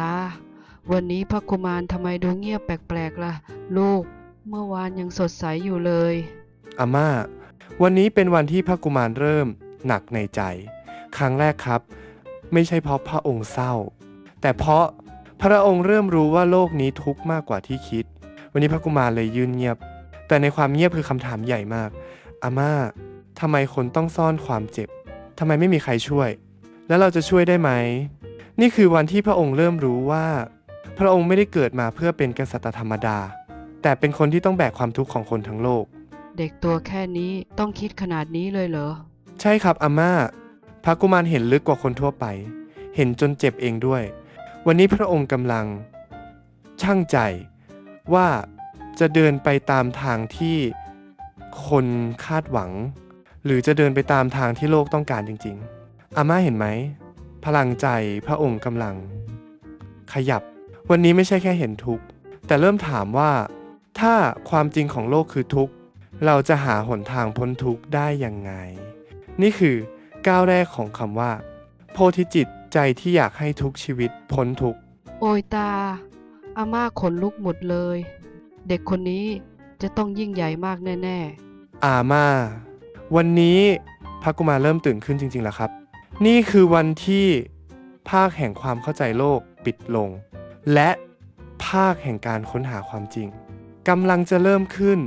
ตา วันนี้พระกุมารทำไมดูเงียบแปลกๆล่ะ ลูก เมื่อวานยังสดใสอยู่เลยอาม่า วันนี้เป็นวันที่พระกุมารเริ่ม หนักในใจ ครั้งแรกครับ ไม่ใช่เพราะพระองค์เศร้า แต่เพราะพระองค์เริ่มรู้ว่าโลกนี้ทุกข์มากกว่าที่คิด วันนี้พระกุมารเลยยืนเงียบ แต่ในความเงียบคือคำถามใหญ่มาก อาม่าทำไมคนต้องซ่อนความเจ็บทำไมไม่มีใครช่วย แล้วเราจะช่วยได้ไหม นี่คือวันที่พระองค์เริ่มรู้ว่า พระองค์ไม่ได้เกิดมาเพื่อเป็นกษัตริย์ธรรมดา แต่เป็นคนที่ต้องแบกความทุกข์ของคนทั้งโลก เด็กตัวแค่นี้ต้องคิดขนาดนี้เลยเหรอ ใช่ครับอาม่า พระกุมารเห็นลึกกว่าคนทั่วไป เห็นจนเจ็บเองด้วย วันนี้พระองค์กำลัง ช่างใจว่าจะเดินไปตามทางที่คนคาดหวัง หรือจะเดินไปตามทางที่โลกต้องการจริง ๆ อาม่าเห็นไหม พลังใจพระองค์กำลัง ขยับ วันนี้ไม่ใช่แค่เห็นทุกข์แต่เริ่มถามว่า ถ้าความจริงของโลกคือทุกข์เราจะหาหนทางพ้นทุกข์ได้ยังไง นี่คือก้าวแรกของคำว่า โพธิจิตใจที่อยากให้ทุกชีวิตพ้นทุกข์โอยตา อาม่าขนลุกหมดเลย เด็กคนนี้จะต้องยิ่งใหญ่มากแน่อาม่า วันนี้พระกุมารเริ่มตื่นขึ้นจริงๆแล้วครับ นี่คือวันที่ภาคแห่งความเข้าใจโลกปิดลง และภาคแห่งการค้นหาความจริงกำลังจะเริ่มขึ้น